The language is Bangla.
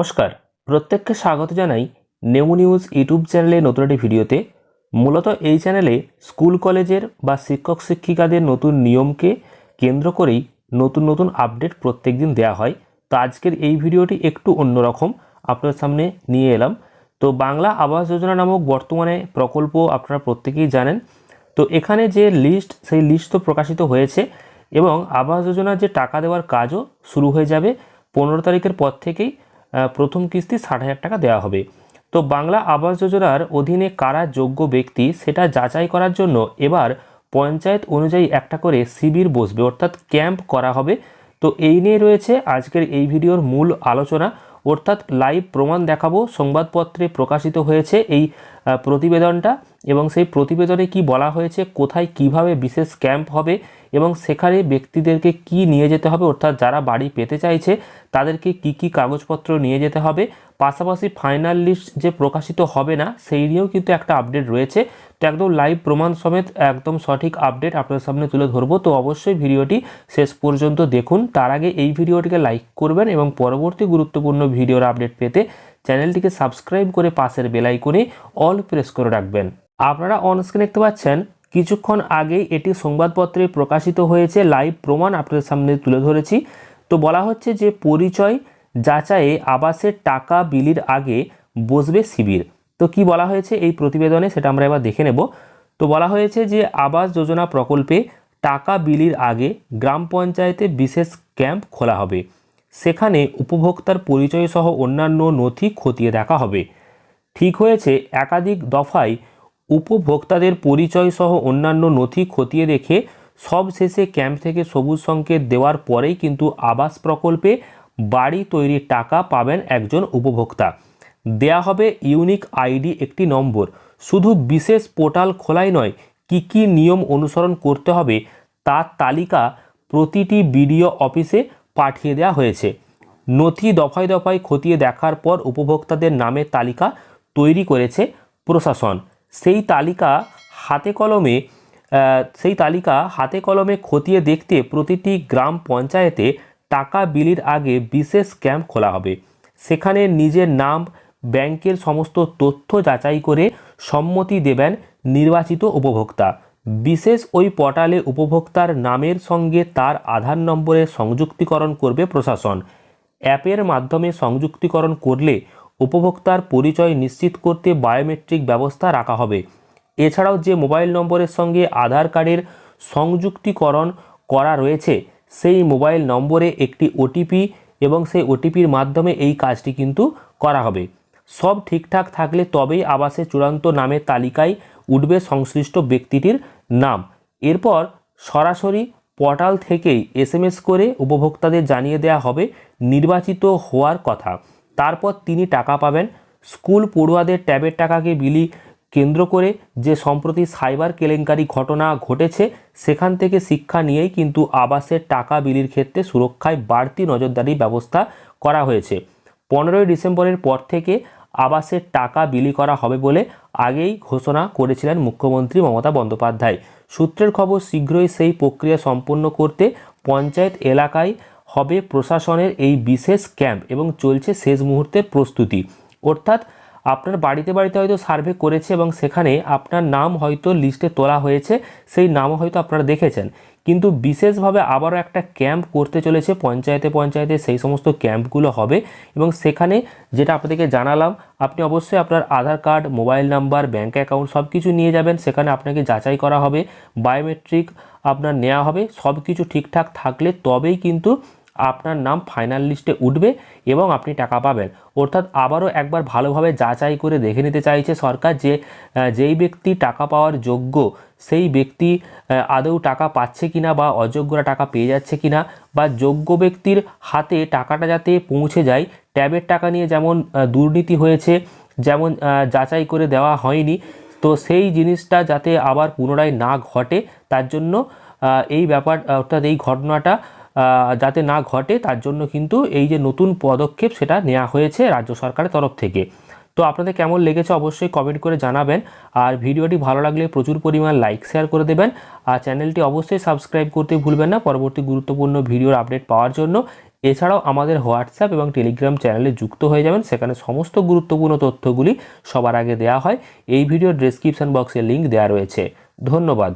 নমস্কার। প্রত্যেককে স্বাগত জানাই নেমু নিউজ ইউটিউব চ্যানেলে নতুন একটি ভিডিওতে। মূলত এই চ্যানেলে স্কুল, কলেজের বা শিক্ষক, শিক্ষিকাদের নতুন নিয়মকে কেন্দ্র করেই নতুন নতুন আপডেট প্রত্যেক দিন দেওয়া হয়। তো আজকের এই ভিডিওটি একটু অন্যরকম। আপনার সামনে নিয়ে এলাম। তো বাংলা আবাস যোজনা নামক বর্তমানে প্রকল্প আপনারা প্রত্যেকেই জানেন। তো এখানে যে লিস্ট, সেই লিস্ট তো প্রকাশিত হয়েছে এবং আবাস যোজনার যে টাকা দেওয়ার কাজও শুরু হয়ে যাবে। পনেরো তারিখের পর থেকেই প্রথম কিস্তি ষাট হাজার টাকা দেওয়া হবে। তো বাংলা আবাস যোজনার অধীনে কারা যোগ্য ব্যক্তি সেটা যাচাই করার জন্য এবার পঞ্চায়েত অনুযায়ী একটা করে শিবির বসবে, অর্থাৎ ক্যাম্প করা হবে। তো এই নিয়ে রয়েছে আজকের এই ভিডিওর মূল আলোচনা। অর্থাৎ লাইভ প্রমাণ দেখাবো, সংবাদপত্রে প্রকাশিত হয়েছে এই প্রতিবেদনটা এবং সেই প্রতিবেদনে কি বলা হয়েছে, কোথায় কীভাবে বিশেষ ক্যাম্প হবে এবং সেখানে ব্যক্তিদেরকে কি নিয়ে যেতে হবে, অর্থাৎ যারা বাড়ি পেতে চাইছে, তাদেরকে কি কি কাগজপত্র নিয়ে যেতে হবে। পাশাপাশি ফাইনাল লিস্ট যে প্রকাশিত হবে না, সেই নিয়েও কিন্তু একটা আপডেট রয়েছে। তো একদম লাইভ প্রমাণ সমেত একদম সঠিক আপডেট আপনার সামনে তুলে ধরবো। তো অবশ্যই ভিডিওটি শেষ পর্যন্ত দেখুন। তার আগে এই ভিডিওটিকে লাইক করবেন এবং পরবর্তী গুরুত্বপূর্ণ ভিডিওর আপডেট পেতে চ্যানেলটিকে সাবস্ক্রাইব করে পাশের বেলাইকনে অল প্রেস করে রাখবেন। আপনারা অনস্ক্রিন দেখতে পাচ্ছেন কিছুক্ষণ আগেই এটি সংবাদপত্রে প্রকাশিত হয়েছে, লাইভ প্রমাণ আপনাদের সামনে তুলে ধরেছি। তো বলা হচ্ছে যে পরিচয় যাচাইয়ে আবাসের টাকা বিলির আগে বসবে শিবির। তো কি বলা হয়েছে এই প্রতিবেদনে সেটা আমরা এবার দেখে নেব। তো বলা হয়েছে যে আবাস যোজনা প্রকল্পে টাকা বিলির আগে গ্রাম পঞ্চায়েতে বিশেষ ক্যাম্প খোলা হবে। সেখানে উপভোক্তার পরিচয় সহ অন্যান্য নথি খতিয়ে দেখা হবে। ঠিক হয়েছে, একাধিক দফায় উপভোক্তাদের পরিচয় সহ অন্যান্য নথি খতিয়ে দেখে সব শেষে ক্যাম্প থেকে সবুজ সংকেত দেওয়ার পরেই কিন্তু আবাস প্রকল্পে বাড়ি তৈরির টাকা পাবেন একজন উপভোক্তা। দেয়া হবে ইউনিক আইডি একটি নম্বর। শুধু বিশেষ পোর্টাল খোলাই নয়, কি কি নিয়ম অনুসরণ করতে হবে তার তালিকা প্রতিটি বিডিও অফিসে পাঠিয়ে দেওয়া হয়েছে। নথি দফায় দফায় খতিয়ে দেখার পর উপভোক্তাদের নামের তালিকা তৈরি করেছে প্রশাসন। সেই তালিকা হাতে কলমে সেই তালিকা হাতে কলমে খতিয়ে দেখতে প্রতিটি গ্রাম পঞ্চায়েতে টাকা বিলির আগে বিশেষ ক্যাম্প খোলা হবে। সেখানে নিজের নাম, ব্যাংকের সমস্ত তথ্য যাচাই করে সম্মতি দেবেন নির্বাচিত উপভোক্তা। বিশেষ ওই পোর্টালে উপভোক্তার নামের সঙ্গে তার আধার নম্বরের সংযুক্তিকরণ করবে প্রশাসন। অ্যাপের মাধ্যমে সংযুক্তিকরণ করলে উপভোক্তার পরিচয় নিশ্চিত করতে বায়োমেট্রিক ব্যবস্থা রাখা হবে। এছাড়াও যে মোবাইল নম্বরের সঙ্গে আধার কার্ডের সংযুক্তিকরণ করা রয়েছে, সেই মোবাইল নম্বরে একটি ওটিপি এবং সেই ওটিপির মাধ্যমে এই কাজটি কিন্তু করা হবে। সব ঠিকঠাক থাকলে তবেই আবাসে চূড়ান্ত নামের তালিকায় উঠবে সংশ্লিষ্ট ব্যক্তিটির নাম। এরপর সরাসরি পোর্টাল থেকেই এসএমএস করে উপভোক্তাদের জানিয়ে দেওয়া হবে নির্বাচিত হওয়ার কথা। তারপর তিনি টাকা পাবেন। স্কুল পড়ুয়াদের ট্যাবের টাকাকে বিলি কেন্দ্র করে যে সম্প্রতি সাইবার কেলেঙ্কারি ঘটনা ঘটেছে, সেখান থেকে শিক্ষা নিয়েই কিন্তু আবাসের টাকা বিলির ক্ষেত্রে সুরক্ষায় বাড়তি নজরদারি ব্যবস্থা করা হয়েছে। পনেরোই ডিসেম্বরের পর থেকে আবাসের টাকা বিলি করা হবে বলে আগেই ঘোষণা করেছিলেন মুখ্যমন্ত্রী মমতা বন্দ্যোপাধ্যায়। সূত্রের খবর, শীঘ্রই সেই প্রক্রিয়া সম্পন্ন করতে পঞ্চায়েত এলাকায় হবে প্রশাসনের এই বিশেষ ক্যাম্প এবং চলছে শেষ মুহূর্তের প্রস্তুতি। অর্থাৎ আপনার বাড়িতে বাড়িতে হয়তো সার্ভে করেছে এবং সেখানে আপনার নাম হয়তো লিস্টে তোলা হয়েছে, সেই নামও হয়তো আপনারা দেখেছেন। কিন্তু বিশেষভাবে আবারও একটা ক্যাম্প করতে চলেছে পঞ্চায়েতে পঞ্চায়েতে, সেই সমস্ত ক্যাম্পগুলো হবে এবং সেখানে যেটা আপনাদেরকে জানালাম, আপনি অবশ্যই আপনার Aadhaar card, mobile number bank account সব কিছু নিয়ে যাবেন, সেখানে আপনাকে যাচাই করা হবে, বায়োমেট্রিক আপনার নেওয়া হবে সব কিছু ঠিকঠাক থাকলে তবেই কিন্তু আপনার নাম ফাইনাল লিস্টে উঠবে এবং আপনি টাকা পাবেন। অর্থাৎ আবারও একবার ভালোভাবে যাচাই করে দেখে নিতে চাইছে সরকার যে যেই ব্যক্তি টাকা পাওয়ার যোগ্য, সেই ব্যক্তি আদৌ টাকা পাচ্ছে কিনা বা অযোগ্যরা টাকা পেয়ে যাচ্ছে কিনা বা যোগ্য ব্যক্তির হাতে টাকাটা যাতে পৌঁছে যায়, ট্যাবের টাকা নিয়ে যেমন দুর্নীতি হয়েছে, যেমন যাচাই করে দেওয়া হয়নি, তো সেই জিনিসটা যাতে আবার পুনরায় না ঘটে, তার জন্য এই ব্যাপার, অর্থাৎ এই ঘটনাটা যাতে না ঘটে, তার জন্য কিন্তু এই যে নতুন পদক্ষেপ সেটা নেওয়া হয়েছে রাজ্য সরকারের তরফ থেকে। তো আপনাদের কেমন লেগেছে অবশ্যই কমেন্ট করে জানাবেন। আর ভিডিওটি ভালো লাগলে প্রচুর পরিমাণ লাইক শেয়ার করে দেবেন। আর চ্যানেলটি অবশ্যই সাবস্ক্রাইব করতে ভুলবেন না পরবর্তী গুরুত্বপূর্ণ ভিডিওর আপডেট পাওয়ার জন্য। এছাড়াও আমাদের হোয়াটসঅ্যাপ এবং টেলিগ্রাম চ্যানেলে যুক্ত হয়ে যাবেন। সেখানে সমস্ত গুরুত্বপূর্ণ তথ্যগুলি সবার আগে দেওয়া হয়। এই ভিডিওর ডেসক্রিপশন বক্সে লিঙ্ক দেওয়া রয়েছে। ধন্যবাদ।